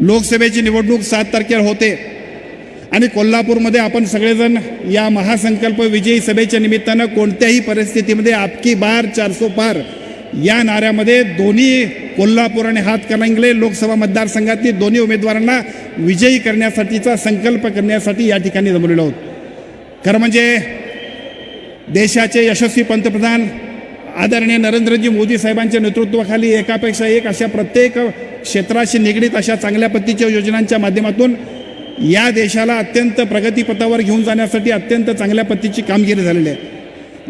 लोकसभेची निवडणूक सात तारखेला होते. आणि कोल्हापूरमध्ये आपण सगळेजण या महासंकल्प विजयी सभेच्या निमित्तानं कोणत्याही परिस्थितीमध्ये आपकी बार चारसो पार या नाऱ्यामध्ये दोन्ही कोल्हापूर आणि हातकणंगले लोकसभा मतदारसंघातील दोन्ही उमेदवारांना विजयी करण्यासाठीचा संकल्प करण्यासाठी या ठिकाणी जमलेलो आहोत. खरं म्हणजे देशाचे यशस्वी पंतप्रधान आदरणीय नरेंद्रजी मोदी साहेबांच्या नेतृत्वाखाली एकापेक्षा एक अशा प्रत्येक क्षेत्राशी निगडीत अशा चांगल्या पद्धतीच्या योजनांच्या माध्यमातून या देशाला अत्यंत प्रगतीपथावर घेऊन जाण्यासाठी अत्यंत चांगल्या पद्धतीची कामगिरी झालेली आहे.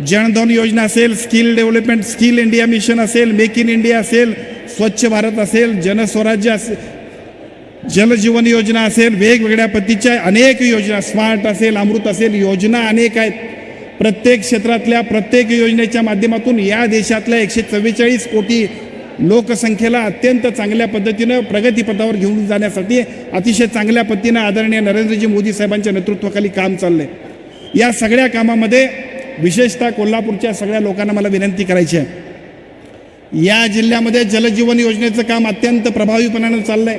जनधन योजना असेल skill development skill India mission असेल मेक इन इंडिया असेल स्वच्छ भारत असेल जनस्वराज्य असेल जलजीवन योजना असेल वेगवेगळ्या पद्धतीच्या अनेक योजना स्मार्ट असेल अमृत असेल योजना अनेक आहेत. प्रत्येक क्षेत्रातल्या प्रत्येक योजनेच्या माध्यमातून या देशातल्या एकशे चव्वेचाळीस कोटी लोकसंख्येला अत्यंत चांगल्या पद्धतीनं प्रगतीपथावर घेऊन जाण्यासाठी अतिशय चांगल्या पद्धतीनं आदरणीय नरेंद्रजी मोदी साहेबांच्या नेतृत्वाखाली काम चाललंय. या सगळ्या कामामध्ये विशेषतः कोल्हापूरच्या सगळ्या लोकांना मला विनंती करायची आहे. या जिल्ह्यामध्ये जलजीवन योजनेचं काम अत्यंत प्रभावीपणानं चाललंय.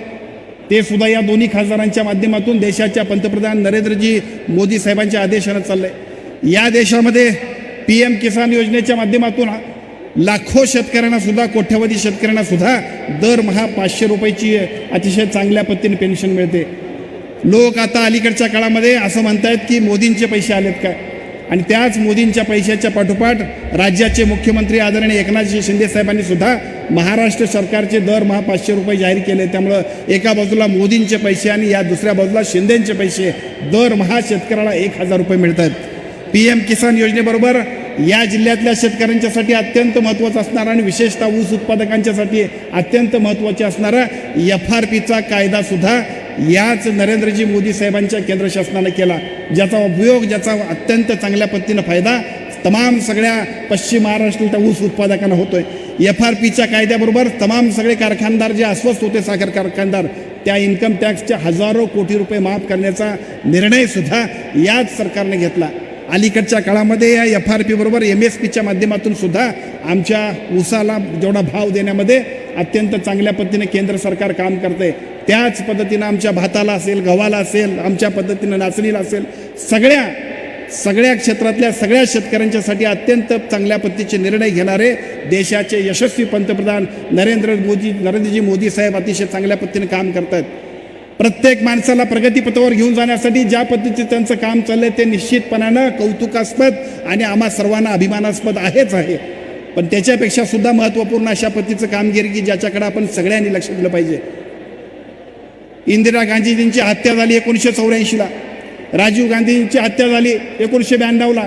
ते सुद्धा या दोन्ही खासदारांच्या माध्यमातून देशाच्या पंतप्रधान नरेंद्रजी मोदी साहेबांच्या आदेशानं चाललंय. या देशामध्ये पी एम किसान योजनेच्या माध्यमातून लाखो शेतकऱ्यांना सुद्धा कोट्यवधी शेतकऱ्यांना सुद्धा दरमहा पाचशे रुपयाची अतिशय चांगल्या पद्धतीने पेन्शन मिळते. लोक आता अलीकडच्या काळामध्ये असं म्हणतायत की मोदींचे पैसे आलेत काय आणि त्याच मोदींच्या पैशाच्या पाठोपाठ राज्याचे मुख्यमंत्री आदरणीय एकनाथजी शिंदे साहेबांनी सुद्धा महाराष्ट्र सरकारचे दरमहा पाचशे रुपये जाहीर केले. त्यामुळं एका बाजूला मोदींचे पैसे आणि या दुसऱ्या बाजूला शिंदेंचे पैसे दरमहा शेतकऱ्याला एक हजार रुपये मिळत आहेत पी एम किसान योजनेबरोबर या जिल्ह्यातल्या शेतकऱ्यांच्यासाठी अत्यंत महत्त्वाचं असणारा आणि विशेषतः ऊस उत्पादकांच्यासाठी अत्यंत महत्त्वाचे असणारा एफ आर पीचा कायदासुद्धा याच नरेंद्रजी मोदी साहेबांच्या केंद्र शासनानं केला. ज्याचा उपयोग ज्याचा अत्यंत चांगल्या पद्धतीनं फायदा तमाम सगळ्या पश्चिम महाराष्ट्रातल्या ऊस उत्पादकांना होतोय. एफ आर पीच्या कायद्याबरोबर तमाम सगळे कारखानदार जे अस्वस्थ होते साखर कारखानदार त्या इन्कम टॅक्सचे हजारो कोटी रुपये माफ करण्याचा निर्णयसुद्धा याच सरकारने घेतला. अलीकडच्या काळामध्ये या एफ आर पी बरोबर एम एस पीच्या माध्यमातून सुद्धा आमच्या ऊसाला जेवढा भाव देण्यामध्ये अत्यंत चांगल्या पद्धतीने केंद्र सरकार काम करते त्याच पद्धतीनं आमच्या भाताला असेल गव्हाला असेल आमच्या पद्धतीनं नाचणीला असेल सगळ्या सगळ्या क्षेत्रातल्या सगळ्या शेतकऱ्यांच्यासाठी अत्यंत चांगल्या पद्धतीचे निर्णय घेणारे देशाचे यशस्वी पंतप्रधान नरेंद्र मोदी नरेंद्रजी मोदी साहेब अतिशय चांगल्या पद्धतीने काम करतात प्रत्येक माणसाला प्रगतीपथावर घेऊन जाण्यासाठी ज्या पद्धतीचं त्यांचं काम चाललंय ते निश्चितपणानं कौतुकास्पद आणि आम्हा सर्वांना अभिमानास्पद आहेच आहे. पण त्याच्यापेक्षा सुद्धा महत्त्वपूर्ण अशा पद्धतीचं कामगिरी की ज्याच्याकडे आपण सगळ्यांनी लक्ष दिलं पाहिजे. इंदिरा गांधीजींची हत्या झाली एकोणीसशे चौऱ्याऐंशीला. राजीव गांधींची हत्या झाली एकोणीसशे ब्याण्णवला.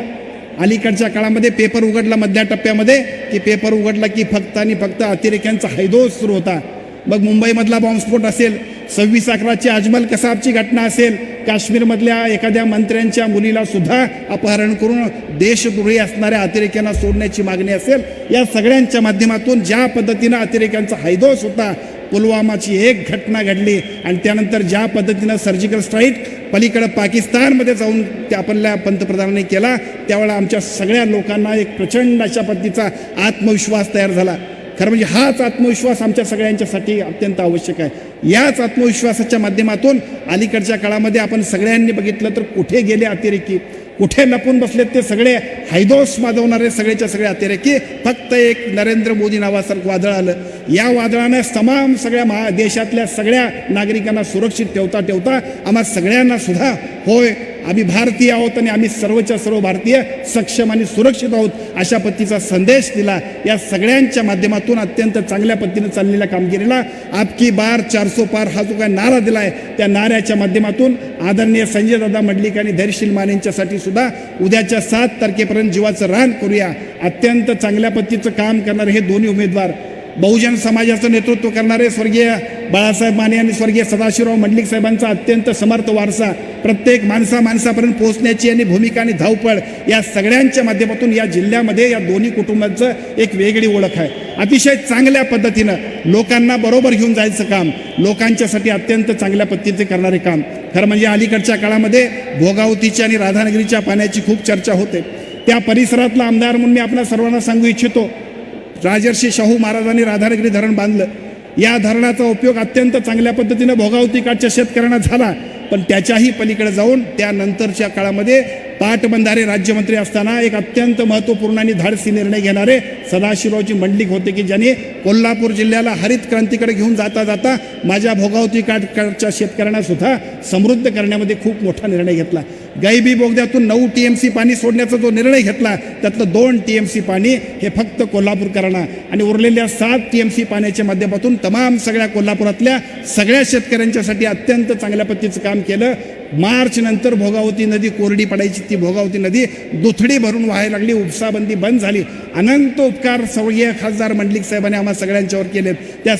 अलीकडच्या काळामध्ये पेपर उघडला मधल्या टप्प्यामध्ये की पेपर उघडला की फक्त आणि फक्त अतिरेक्यांचा हैदोस सुरू होता. मग मुंबईमधला बॉम्बस्फोट असेल सव्वीस अकराची अजमल कसाबची घटना असेल काश्मीरमधल्या एखाद्या मंत्र्यांच्या मुलीला सुद्धा अपहरण करून देशद्रोही असणाऱ्या अतिरेक्यांना सोडण्याची मागणी असेल या सगळ्यांच्या माध्यमातून ज्या पद्धतीनं अतिरेक्यांचा हैदोस होता पुलवामाची एक घटना घडली आणि त्यानंतर ज्या पद्धतीनं सर्जिकल स्ट्राईक पलीकडं पाकिस्तानमध्ये जाऊन त्या आपल्या पंतप्रधानांनी केला त्यावेळेला आमच्या सगळ्या लोकांना एक प्रचंड अशा पद्धतीचा आत्मविश्वास तयार झाला. खरं म्हणजे हाच आत्मविश्वास आमच्या सगळ्यांच्यासाठी अत्यंत आवश्यक आहे. याच आत्मविश्वासाच्या माध्यमातून अलीकडच्या काळामध्ये आपण सगळ्यांनी बघितलं तर कुठे गेले अतिरेकी? कुठे लपून बसलेत ते सगळे? हैदोस माजवणारे सगळेच्या सगळे अतिरेकी? फक्त एक नरेंद्र मोदी नावासारखं वादळ आलं. या वादळानं तमाम सगळ्या महा देशातल्या सगळ्या नागरिकांना सुरक्षित ठेवता ठेवता आम्हा सगळ्यांना सुद्धा होय आम्ही भारतीय आहोत आणि आम्ही सर्वच्या सर्व भारतीय सक्षम आणि सुरक्षित आहोत अशा पद्धतीचा संदेश दिला. या सगळ्यांच्या माध्यमातून अत्यंत चांगल्या पद्धतीने चाललेल्या कामगिरीला आपकी बार चारसो पार हा जो काय नारा दिला आहे त्या नाऱ्याच्या माध्यमातून आदरणीय संजय दादा मंडलिक आणि धैर्यशील मानेंच्यासाठी सुद्धा उद्याच्या सात तारखेपर्यंत जीवाचं रान करूया. अत्यंत चांगल्या पद्धतीचं काम करणारे हे दोन्ही उमेदवार बहुजन समाजाचं नेतृत्व करणारे स्वर्गीय बाळासाहेब माने आणि स्वर्गीय सदाशिवराव मंडलिक साहेबांचा अत्यंत समर्थ वारसा प्रत्येक माणसा माणसापर्यंत पोहोचण्याची आणि भूमिका आणि धावपळ या सगळ्यांच्या माध्यमातून या जिल्ह्यामध्ये या दोन्ही कुटुंबांचं एक वेगळी ओळख आहे. अतिशय चांगल्या पद्धतीनं लोकांना बरोबर घेऊन जायचं काम लोकांच्यासाठी अत्यंत चांगल्या पद्धतीचे करणारे काम. खरं म्हणजे अलीकडच्या काळामध्ये भोगावतीच्या आणि राधानगरीच्या पाण्याची खूप चर्चा होते. त्या परिसरातला आमदार म्हणून मी आपल्या सर्वांना सांगू इच्छितो राजर्षी शाहू महाराजांनी राधानगरी धरण बांधलं. या धरणाचा उपयोग अत्यंत चांगल्या पद्धतीनं भोगावती काठच्या शेतकऱ्यांना झाला. पण त्याच्याही पलीकडे जाऊन त्यानंतरच्या काळामध्ये पाटबंधारे राज्यमंत्री असताना एक अत्यंत महत्त्वपूर्ण आणि धाडसी निर्णय घेणारे सदाशिवरावजी मंडलिक होते की ज्यांनी कोल्हापूर जिल्ह्याला हरित क्रांतीकडे घेऊन जाता जाता माझ्या भोगावती काठच्या शेतकऱ्यांना सुद्धा समृद्ध करण्यामध्ये खूप मोठा निर्णय घेतला. गायबी बोगद्यातून नऊ टी एम सी पाणी सोडण्याचा जो निर्णय घेतला त्यातलं दोन टी एम सी पाणी हे फक्त कोल्हापूरकरांना. आणि उरलेल्या सात टी एम सी पाण्याच्या माध्यमातून तमाम सगळ्या कोल्हापुरातल्या सगळ्या शेतकऱ्यांच्यासाठी अत्यंत चांगल्या पद्धतीचं काम केलं. मार्च नंतर भोगावती नदी कोरडी पडायची ती भोगावती नदी दुथडी भरून व्हायला लागली उपसाबंदी बंद झाली. अनंत उपकार स्वर्गीय खासदार मंडलिक साहेबांनी आम्हा सगळ्यांच्यावर केले त्या